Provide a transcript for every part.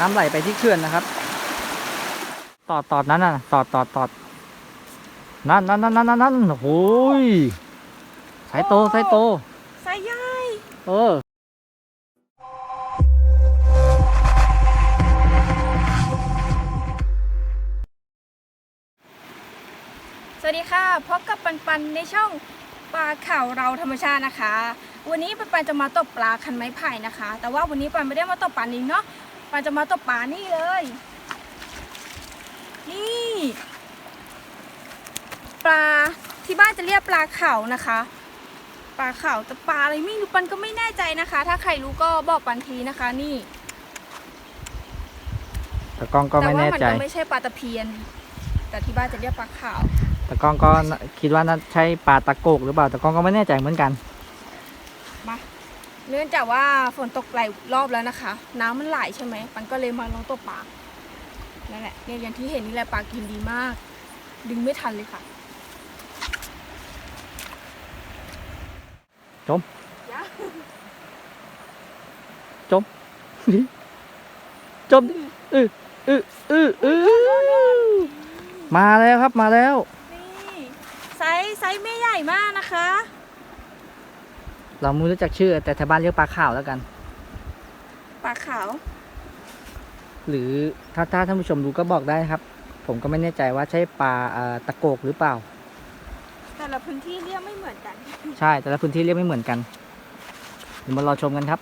น้ำไหลไปที่เขื่อนนะครับ ตอดตอดนั้นน่ะ ตอดตอดตอดนั่นนั่นนั่นนั่นนั่นนั่นโอ้ยสายโตสายโตสายใหญ่เออสวัสดีค่ะพบกับปันปันในช่องปลาข่าวเราธรรมชาตินะคะ วันนี้ปันปันจะมาตกปลาคันไม้ไผ่นะคะ แต่ว่าวันนี้ปันไม่ได้มาตกปลานิงเนาะ ปันจะมาตกปลานี่เลย นี่ ปลาที่บ้านจะเรียกปลาเขานะคะ ปลาเขาแต่ปลาอะไรไม่รู้ปันก็ไม่แน่ใจนะคะ ถ้าใครรู้ก็บอกปันทีนะคะ นี่แต่กล้องก็แต่ไม่ว่าแน่มัใจก็ไม่ใช่ปลาตะเพียน แต่ที่บ้านจะเรียกปลาขาวแต่กล้องก็คิดว่าน่าใช่ปลาตะโกกหรือเปล่าแต่กล้องก็ไม่แน่ใจเหมือนกัน เนื่องจากว่าฝนตกหลายรอบแล้วนะคะ น้ำมันไหลใช่ไหมปันก็เลยมาลองตกปลานั่นแหละเนี่ยอย่างที่เห็นนี่แหละปลากินดีมาก ดึงไม่ทันเลยค่ะจมยะจมเออเออเออเออมาแล้วครับมาแล้ว นี่ไซส์ไซส์ไม่ใหญ่มากนะคะ เราไม่รู้จักชื่อ แต่แถวบ้านเรียกปลาข่าวแล้วกัน ปลาขาว หรือถ้าถ้าท่านผู้ชมดูก็บอกได้นะครับ ผมก็ไม่แน่ใจว่าใช่ปลาเอ่อตะโกกหรือเปล่า แต่ละพื้นที่เรียกไม่เหมือนกัน ใช่แต่ละพื้นที่เรียกไม่เหมือนกันเดี๋ยวมารอชมกันครับ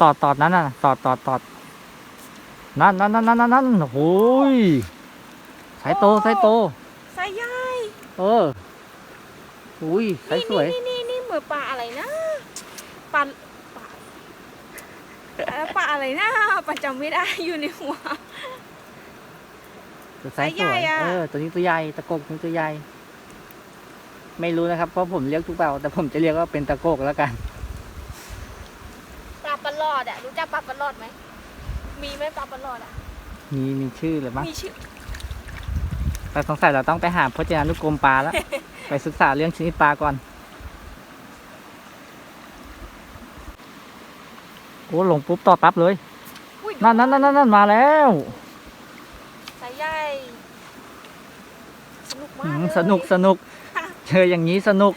ตอดตอดนั้นน่ะตอดตอดตอด นั่นนั่นนั่นนั่นนั่นโอ้ยสายโตสายโตไซส์ใหญ่เอออุ้ยสายสวยนี่นี่นี่เหมือนปลาอะไรนะปลาปลาเอ่อปลาอะไรนะปันจำไม่ได้อยู่ในหัวสายสใหญ่วยอะเออตัวนี้ตัวใหญ่ตะโกกนี่ตัวใหญ่ไม่รู้นะครับเพราะผมเรียกทุกเปล่าแต่ผมจะเรียกว่าเป็นตะโกกแล้วกันปลาปลาหลอดอะรู้จักปลาปลาหลอดไหม มีไหมปลาปลาหลอดอะมีมีชื่อเลยมั้งมีชื่อแต่สงสัยเราต้องไปหาพจนานุกรมปลาแล้ว ไปศึกษาเรื่องชนิดปลาก่อน โอ้ลงปุ๊บต่อปั๊บเลย อุ้ยนั่นนั่นนั่นนั่นมาแล้วสายใหญ่สนุกอืมากมเลยสนุกสนุก เจออย่างนี้สนุก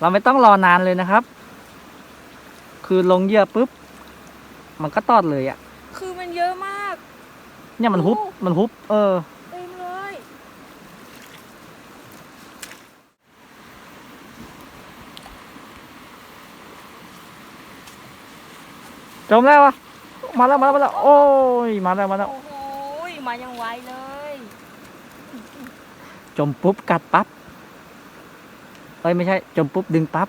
เราไม่ต้องรอนานเลยนะครับ คือลงเหยื่อปุ๊บ มันก็ตอดเลยอะ่ะ คือมันเยอะมาก เนี่ยมันฮุบมันฮุบเออเต็มเลยจมแล้วอะมาแล้วมาแล้วมาแล้วโอ้ยมาแล้วมาแล้วโอ้โหมายังไวเลย จมปุ๊บกัดปั๊บเอ้ยไม่ใช่ จมปุ๊บดึงปั๊บ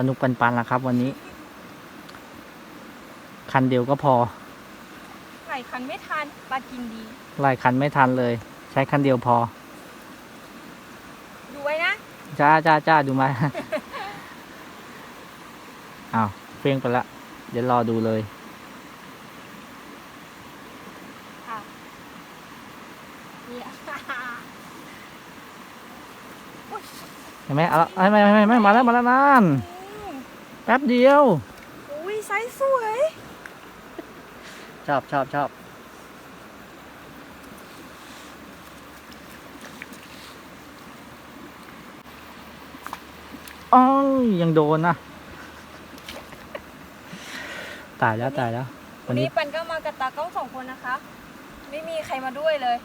สนุกปันๆละครับ วันนี้ คันเดียวก็พอไข่คันไม่ทันปลากินดีไล่คันไม่ทันเลย ใช้คันเดียวพอ ดูไว้นะจ้าจ้าจ้าดูมา อ้าวเฟี้ยงไปละ เดี๋ยวรอดูเลยค่ะเนี่ยเห็นไหมเอาละไม่ไม่ไม่ไม่มาแล้วมาแล้วนานอืม แป๊บเดียว อุ้ยไซส์สวย ชอบชอบชอบอ้อยยังโดนนะ ตายแล้วตายแล้ว วัวันนนี้นี้ปันก็มากับตากล้องสองคนนะคะ ไม่มีใครมาด้วยเลย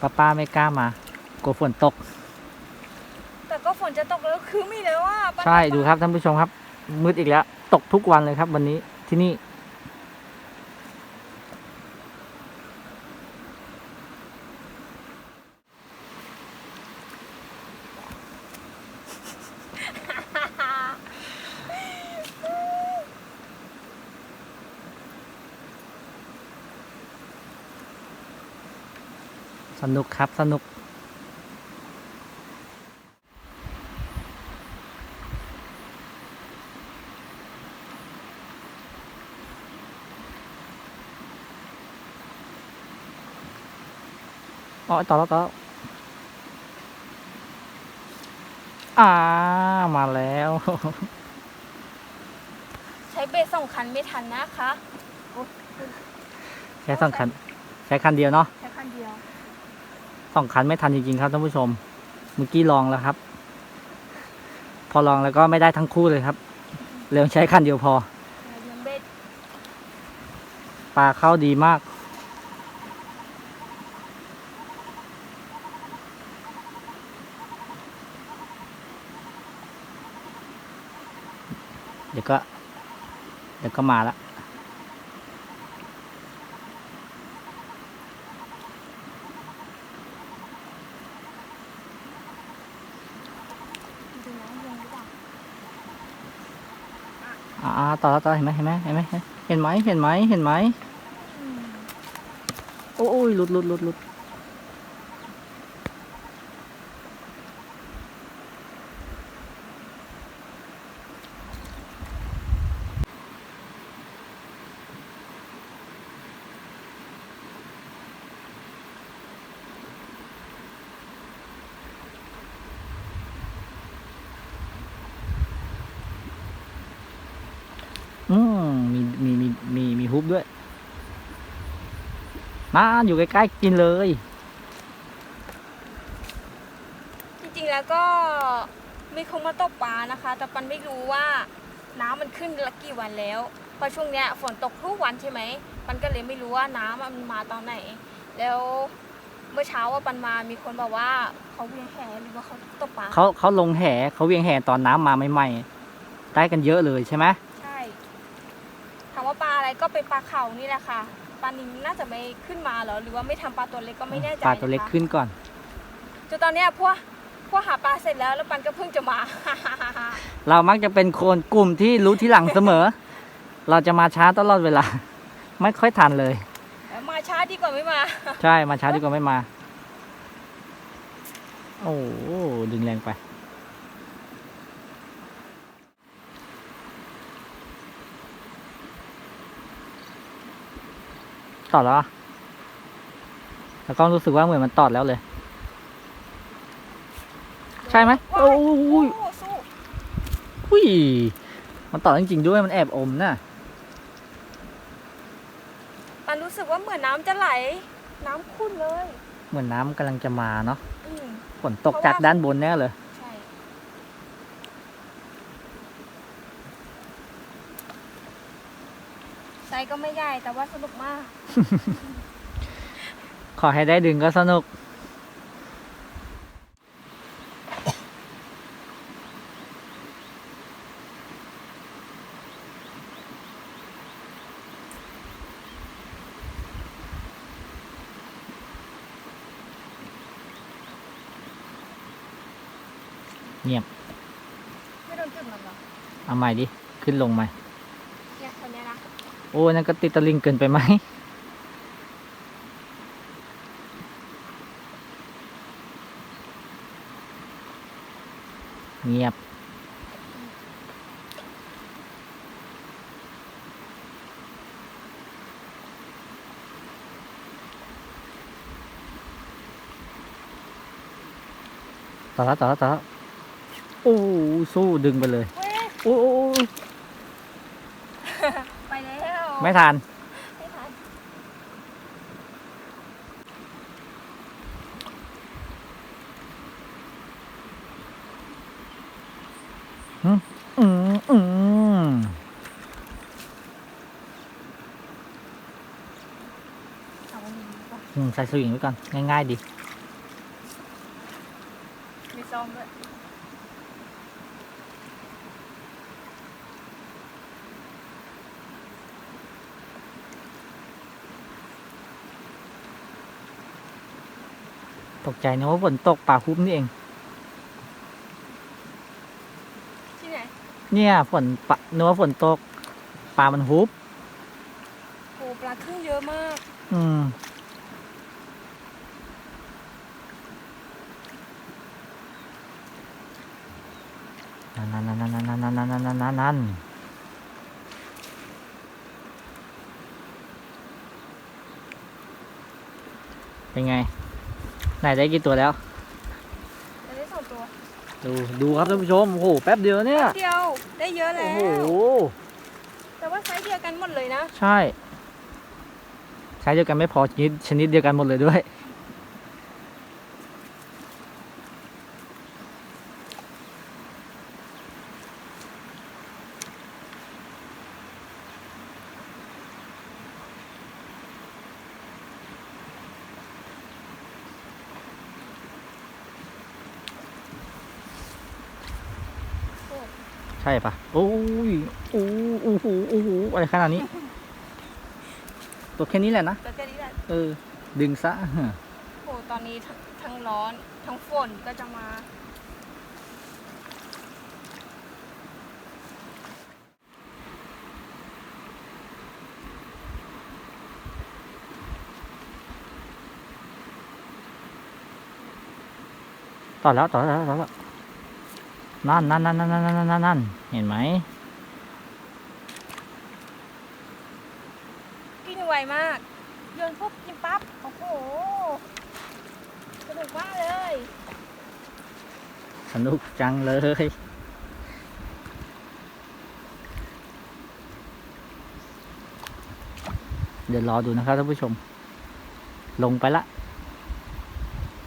ป้าป้าไม่กล้ามา กลัวฝนตกแต่ก็ฝ นจะตกแล้วคือมีแล้วอะใช่ดูครับท่านผู้ชมครับ มืดอีกแล้ว ตกทุกวันเลยครับ วันนี้ที่นี่ สนุกครับสนุก อ๋อต่อแล้วต่อแล้วอ่ามาแล้ว ใช้เบสสองคันไม่ทันนะคะโอ้ใช้สองคันใช้คันเดียวเนาะใช้คันเดียวสองคันไม่ทันจริงๆครับท่านผู้ชม เมื่อกี้ลองแล้วครับ พอลองแล้วก็ไม่ได้ทั้งคู่เลยครับเร็วใช้คันเดียวพอเลี้ยงเบสปลาเข้าดีมาก ยวก็ เดี๋ยวก็มาละอ่าอ่าต่อต่อเห็นไหมเห็นไหมเห็นไหมเห็นไหมเห็นไหมเห็นไหมอืมโอ้ยหลุดหลุดหลุดหลุด อืมมีมีมีมีมีฮุบด้วยมาอยู่ใกล้ๆกินเลย จริงๆแล้วก็มีคงมาตกปลานะคะ แต่ปันไม่รู้ว่าน้ำมันขึ้นละกี่วันแล้วเพราะช่วงเนี้ยฝนตกทุกวันใช่ไหมปันก็เลยไม่รู้ว่าน้ำมันมาตอนไหน แล้วเมื่อเช้าว่าปันมามีคนบอกว่าเขาเวียงแหหรือว่าเขาตกปลาเขาเขาลงแห่เขาเวียงแห่ตอนน้ำมาใหม่ๆได้กันเยอะเลยใช่ไหม ใช่ถามว่าปลาอะไร ก็เป็นปลาเขานี่แหละค่ะปลานิลน่าจะไม่ขึ้นมาเหรอหรือว่าไม่ทำปลาตัวเล็กก็ไม่แน่ใจปลาตัวเล็กนะคะ ขึ้นก่อน จนตอนเนี้ยพวกพวกหาปลาเสร็จแล้วแล้วปันก็เพิ่งจะมา เรามักจะเป็นคนกลุ่มที่รู้ที่หลังเสมอ เราจะมาช้าตลอดเวลา ไม่ค่อยทันเลย มาช้าดีกว่าไม่มา ใช่มาช้าดีกว่าไม่มา โอ้โหดึงแรงไป ตอดแล้วอะแล้วก็รู้สึกว่าเหมือนมันตอดแล้วเลย ใช่ไหมว้ายโอ้ยโอ้สู้หุ้ยมันตอดจริงๆด้วยมันแอบอมน่ะปันรู้สึกว่าเหมือนน้ำจะไหล น้ำขุ่นเลย เหมือนน้ำกำลังจะมาเนาะอืมฝนตกจากด้านบนแน่เลย ใช่ไซส์ก็ไม่ใหญ่แต่ว่าสนุกมาก ขอให้ได้ดึงก็สนุก เงียบ ไม่โดนจุดมันหรอ เอาใหม่ดิ ขึ้นลงใหม่ เนี่ยคนเนี้ยนะ โอ้นั่นก็ติดตะลิงเกินไปไหมเงียบ ต่อแล้วต่อแล้วต่อแล้วโอ้สู้ดึงไปเลย โอ้โอ้ ไม่ทันไม่ทันอืมอืมเอาอันนี้ดีกว่าอืมใส่สวิงไว้ก่อน ง่าย ๆ ดี มีซ้อมด้วย ตกใจนะว่าฝนตกป่าฮุบนี่เอง ที่ไหนเนี่ยฝนปะนึกว่าฝนตกป่ามันฮุบ โอ้ปลาครึ่งเยอะมาก อืม นั่นนั่นนั่นนั่นนั่นนั่นนั่นนั่นนั่นนั่นเป็นไง ไหนได้กี่ตัวแล้วจะได้สองตัวดูดูครับท่านผู้ชมโอ้โหแป๊บเดียวเนี่ยเดียวได้เยอะโอ้แล้วโหแต่ว่าไซส์เดียวกันหมดเลยนะ ใช่ ใช้เดียวกันไม่พอชนิดชนิดเดียวกันหมดเลยด้วย ใช่ปะโอ้ยโอ้โอ้โหโอ้โหอะไรขนาดนี้ ตัวแค่นี้แหละนะแต่แค่นี้แหละเออ ดึงซะโอ้ตอนนี้ทั้งทั้งร้อน ทั้งฝนก็จะมา ต่อแล้วต่อแล้วต่อแล้ว นั่นนั่นนั่นนั่นนั่นนั่นนั่นเห็นไหมกินไวมากโยนปุ๊บกินปั๊บโอ้โหสนุกมากเลย สนุกจังเลยเดี๋ยวรอดูนะครับท่านผู้ชม ลงไปละ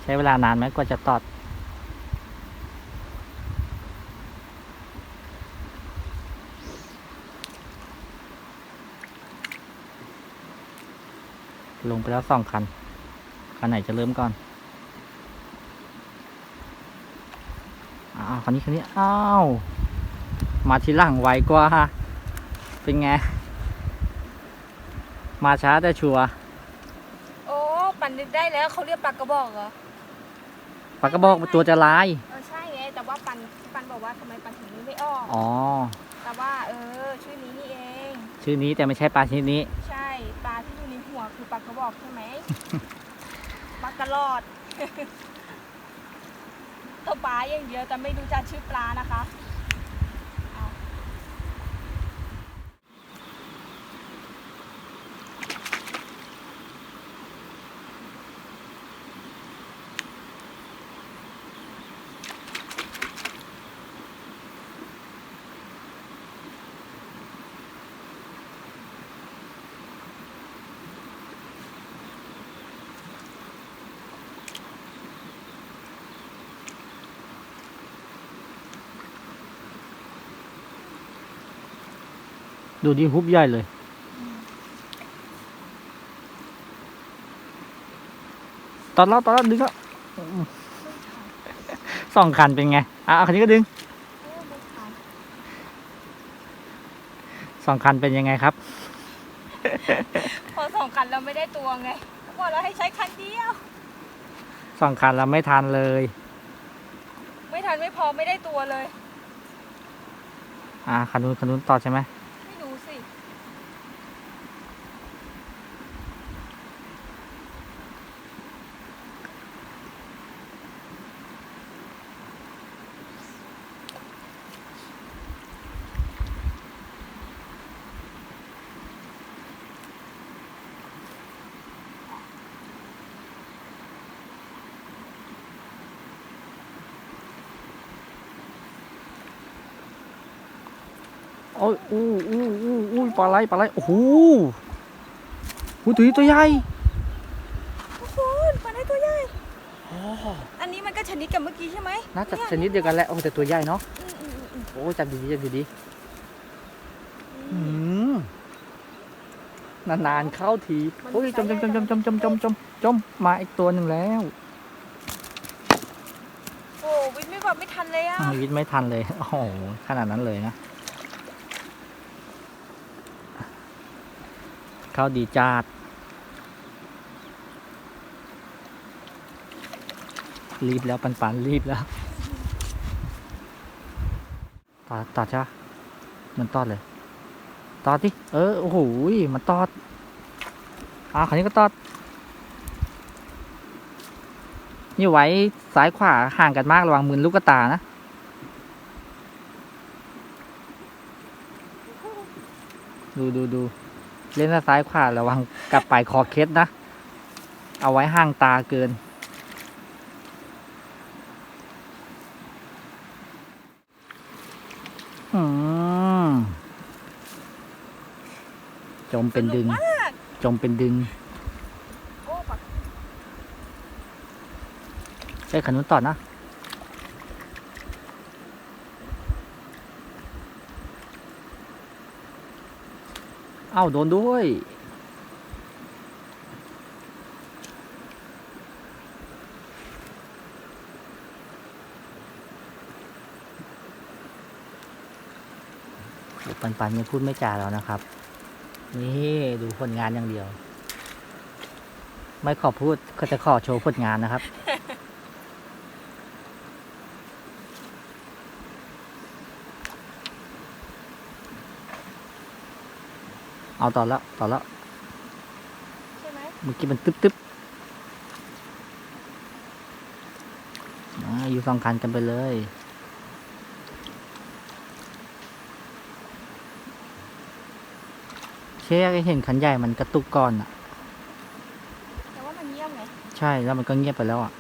ใช้เวลานานไหมกว่าจะตอด ลงไปแล้วสองคัน คันไหนจะเริ่มก่อน อ้าว คันนี้ คันนี้ อ้าว มาทีหลังไวกว่า เป็นไง มาช้าแต่ชัวร์โอ้ ปันนึกได้แล้วเขาเรียกปลากระบอกเหรอปากกระบอกตัวจะลาย เออใช่ไง แต่ว่าปันปันบอกว่าทำไมปันถึงนึกไม่ออก อ๋อ แต่ว่า เออ ชื่อนี้นี่เอง ชื่อนี้แต่ไม่ใช่ปลาชนิดนี้ คือปลากระบอกใช่ไหม ปลากระรอด ตัวปลาอย่างเดียวแต่ไม่รู้จักชื่อปลานะคะ ดูดิฮุบใหญ่เลย ตอนเราตอนเราดึงก็สองคันเป็นไง อะเอาคันนี้ก็ดึงเออไม่ทันสองคันเป็นยังไงครับ พอสองคันเราไม่ได้ตัวไงบอกเราให้ใช้คันเดียว สองคันเราไม่ทันเลย ไม่ทันไม่พอไม่ได้ตัวเลย อ่าคันนู้นคันนู้นต่อใช่ไหม ไม่รู้สิ โอ้ยอู้อู้อู้อู้ปลาไหลปลาไหลโอ้โหหูตัวนี้ตัวใหญ่ทุกคนปลาได้ตัวใหญ่อันนี้มันก็ชนิดกับเมื่อกี้ใช่ไหมน่าจะเยชนิดเดียวกันแหละโอ้แต่ตัวใหญ่เนาะอืมอืมอืมโอ้จับดีๆจับดีอืๆอืมมนานๆเข้าทีมันโอ้ยจมจมจมจมจมจมจมจมจมมาอีกตัวหนึ่งแล้วโอ้วิทย์ไม่บอกไม่ทันเลยอะชีวิตไม่ทันเลยโอ้โหขนาดนั้นเลยนะ ข้าวดีจาดรีบแล้วปันปันรีบแล้วตอดตอดใช่ปะมันตอดเลย ตอดดิเออโอ้โหมันตอดอ่าคราวนี้ก็ตอด นี่ไว้ซ้ายขวาห่างกันมากระวังมือลูกกตานะดูดูดู เล่นซ้ายขวาระวังกลับไปคอเคสนะ เอาไว้ห่างตาเกิน จมเป็นดึง จมเป็นดึงใช้ขนุนต่อนะ อ้าโดนด้วย ปันปันยังพูดไม่จาแล้วนะครับ นี่ดูผลงานอย่างเดียว ไม่ขอพูดก็จะขอโชว์ผลงานนะครับ เอาต่อแล้วต่อแล้วใช่ไหมเมื่อกี้มันตึ๊บตึ๊บอ่าอยู่สองคันกันไปเลยเช่เห็นคันใหญ่มันกระตุกก่อนอะ แต่ว่ามันเงียบไง ใช่แล้วมันก็เงียบไปแล้วอะ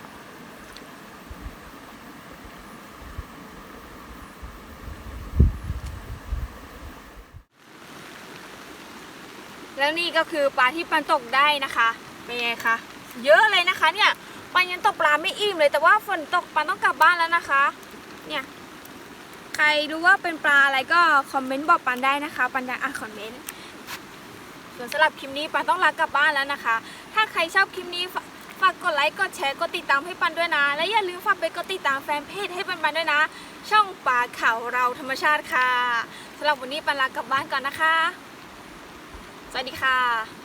แล้วนี่ ก็คือปลาที่ปันตกได้นะคะเป็นไงคะเยอะเลยนะคะเนี่ยปันยังตกปลาไม่อิ่มเลยแต่ว่าฝนตกปันต้องกลับบ้านแล้วนะคะ เนี่ยใครรู้ว่าเป็นปลาอะไรก็คอมเมนต์บอกปันได้นะคะ ปันอยากอ่านคอมเมนต์ส่วนสำหรับคลิปนี้ปันต้องลากลับบ้านแล้วนะคะ ถ้าใครชอบคลิปนี้ฝากกดไลค์กดแชร์กดติดตามให้ปันด้วยนะ และอย่าลืมฝากไปกดติดตามแฟนเพจให้ปันปันด้วยนะ ช่องปลาเขาเราธรรมชาติค่ะสำหรับวันนี้ปันลากลับบ้านก่อนนะคะ สวัสดีค่ะ